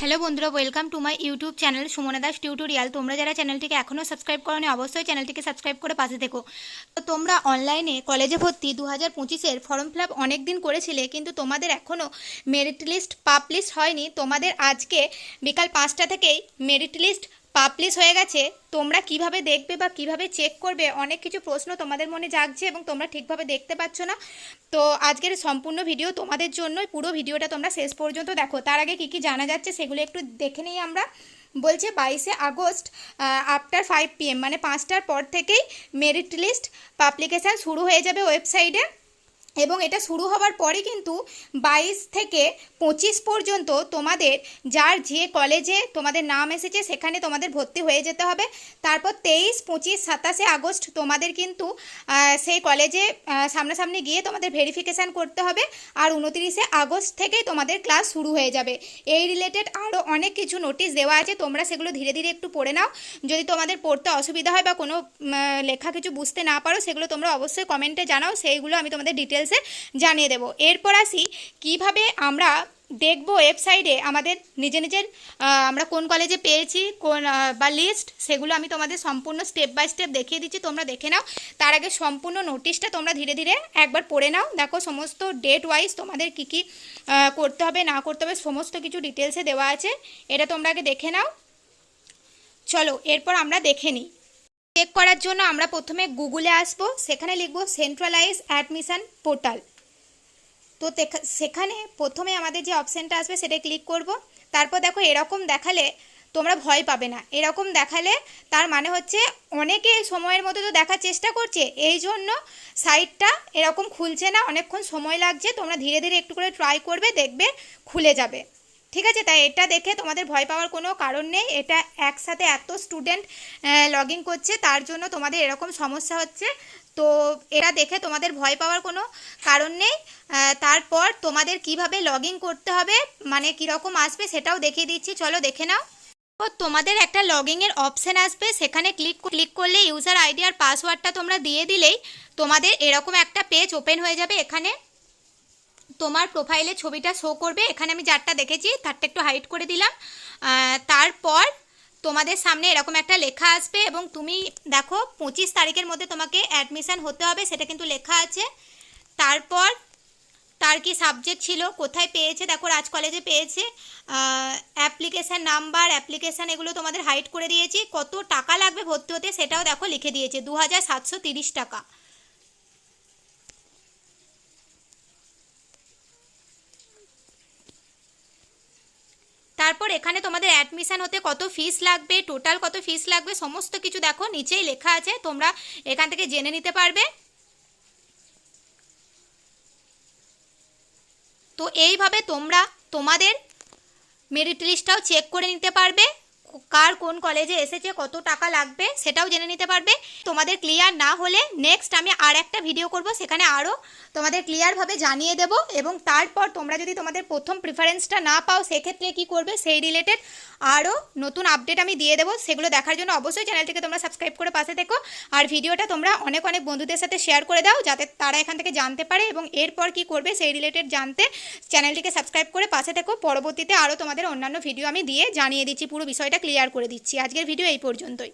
Hello বন্ধুরা welcome to my YouTube channel Sumana Das tutorial তোমরা যারা চ্যানেলটিকে এখনও সাবস্ক্রাইব করোনি, অবশ্যই চ্যানেলটিকে সাবস্ক্রাইব করে পাশে থেকো। তো তোমরা অনলাইনে কলেজে ভর্তি দু হাজার পঁচিশের ফর্ম ফিল আপ অনেক দিন করেছিলে, কিন্তু তোমাদের এখনও মেরিট লিস্ট পাবলিশ হয়নি। তোমাদের আজকে বিকাল পাঁচটা থেকেই মেরিট লিস্ট পাবলিশ হয়ে গেছে, তোমরা কীভাবে দেখবে বা কীভাবে চেক করবে, অনেক কিছু প্রশ্ন তোমাদের মনে জাগছে এবং তোমরা ঠিকভাবে দেখতে পাচ্ছ না। তো আজকের সম্পূর্ণ ভিডিও তোমাদের জন্যই, পুরো ভিডিওটা তোমরা শেষ পর্যন্ত দেখো। তার আগে কী কী জানা যাচ্ছে সেগুলো একটু দেখে নিই আমরা। বলছে বাইশে আগস্ট আফটার ফাইভ পিএম মানে পাঁচটার পর থেকেই মেরিট লিস্ট পাবলিকেশান শুরু হয়ে যাবে ওয়েবসাইটে এবং এটা শুরু হওয়ার পরে কিন্তু বাইশ থেকে পঁচিশ পর্যন্ত তোমাদের যার যে কলেজে তোমাদের নাম এসেছে সেখানে তোমাদের ভর্তি হয়ে যেতে হবে। তারপর তেইশ, পঁচিশ, সাতাশে আগস্ট তোমাদের কিন্তু সেই কলেজে সামনাসামনি গিয়ে তোমাদের ভেরিফিকেশান করতে হবে আর উনতিরিশে আগস্ট থেকেই তোমাদের ক্লাস শুরু হয়ে যাবে। এই রিলেটেড আরও অনেক কিছু নোটিশ দেওয়া আছে, তোমরা সেগুলো ধীরে ধীরে একটু পড়ে নাও। যদি তোমাদের পড়তে অসুবিধা হয় বা কোনো লেখা কিছু বুঝতে না পারো, সেগুলো তোমরা অবশ্যই কমেন্টে জানাও, সেইগুলো আমি তোমাদের ডিটেলসে জানিয়ে দেবো। এরপর আসি কীভাবে আমরা দেখব ওয়েবসাইটে আমাদের নিজে নিজের আমরা কোন কলেজে পেয়েছি, কোন বা লিস্ট সেগুলো আমি তোমাদের সম্পূর্ণ স্টেপ বাই স্টেপ দেখিয়ে দিচ্ছি, তোমরা দেখে নাও। তার আগে সম্পূর্ণ নোটিশটা তোমরা ধীরে ধীরে একবার পড়ে নাও। দেখো সমস্ত ডেট ওয়াইজ তোমাদের কী কী করতে হবে, না করতে হবে, সমস্ত কিছু ডিটেলসে দেওয়া আছে। এটা তোমরা আগে দেখে নাও। চলো, এরপর আমরা দেখে নিই। চেক করার জন্য আমরা প্রথমে গুগলে আসব, সেখানে লিখব সেন্ট্রালাইজ অ্যাডমিশন পোর্টাল তো সেখানে প্রথমে আমাদের যে অপশানটা আসবে সেটা ক্লিক করব। তারপর দেখো এরকম দেখালে তোমরা ভয় পাবে না। এরকম দেখালে তার মানে হচ্ছে অনেকে সময়ের মতো তো দেখার চেষ্টা করছে, এই জন্য সাইটটা এরকম খুলছে না। অনেকক্ষণ সময় লাগছে, তোমরা ধীরে ধীরে একটু করে ট্রাই করবে, দেখবে খুলে যাবে। ঠিক আছে, তাই এটা দেখে তোমাদের ভয় পাওয়ার কোনো কারণ নেই। এটা একসাথে এত স্টুডেন্ট লগ ইন করছে, তার জন্য তোমাদের এরকম সমস্যা হচ্ছে। তো এটা দেখে তোমাদের ভয় পাওয়ার কোনো কারণ নেই। তারপর তোমাদের কীভাবে লগ করতে হবে মানে কীরকম আসবে সেটাও দেখিয়ে দিচ্ছি। চলো দেখে নাও। তো তোমাদের একটা লগিংয়ের অপশান আসবে। সেখানে ক্লিক ক্লিক করলে ইউজার আইডি আর পাসওয়ার্ডটা তোমরা দিয়ে দিলেই তোমাদের এরকম একটা পেজ ওপেন হয়ে যাবে এখানে। তোমার প্রোফাইলে ছবিটা শো করবে। এখানে আমি যারটা দেখেছি, তারটা একটু হাইড করে দিলাম। তারপর তোমাদের সামনে এরকম একটা লেখা আসবে এবং তুমি দেখো, পঁচিশ তারিখের মধ্যে তোমাকে অ্যাডমিশান হতে হবে, সেটা কিন্তু লেখা আছে। তারপর তার কি সাবজেক্ট ছিল, কোথায় পেয়েছে, দেখো রাজ কলেজে পেয়েছে। অ্যাপ্লিকেশান নাম্বার অ্যাপ্লিকেশান এগুলো তোমাদের হাইড করে দিয়েছি। কত টাকা লাগবে ভর্তি হতে সেটাও দেখো লিখে দিয়েছে দু টাকা। তারপর এখানে তোমাদের অ্যাডমিশান হতে কত ফিস লাগবে টোটাল কত ফিস লাগবে, সমস্ত কিছু দেখো, নিচেই লেখা আছে, তোমরা এখান থেকে জেনে নিতে পারবে। তো এইভাবে তোমরা তোমাদের মেরিট লিস্টটাও চেক করে নিতে পারবে। কার কোন কলেজে এসেছে, কত টাকা লাগবে সেটাও জেনে নিতে পারবে। তোমাদের ক্লিয়ার না হলে নেক্সট আমি আর একটা ভিডিও করব, সেখানে আরও তোমাদের ক্লিয়ারভাবে জানিয়ে দেব এবং তারপর তোমরা যদি তোমাদের প্রথম প্রিফারেন্সটা না পাও, সেক্ষেত্রে কি করবে? সেই রিলেটেড আরও নতুন আপডেট আমি দিয়ে দেবো। সেগুলো দেখার জন্য অবশ্যই চ্যানেলটিকে তোমরা সাবস্ক্রাইব করে পাশে থেকো। আর ভিডিওটা তোমরা অনেক অনেক বন্ধুদের সাথে শেয়ার করে দাও, যাতে তারা এখান থেকে জানতে পারে এবং এরপর কি করবে সেই রিলেটেড জানতে চ্যানেলটিকে সাবস্ক্রাইব করে পাশে থেকো। পরবর্তীতে আরও তোমাদের অন্যান্য ভিডিও আমি দিয়ে জানিয়ে দিচ্ছি পুরো বিষয়টা। ক্লিয়ার করে দিচ্ছি। আজকের ভিডিও এই পর্যন্তই।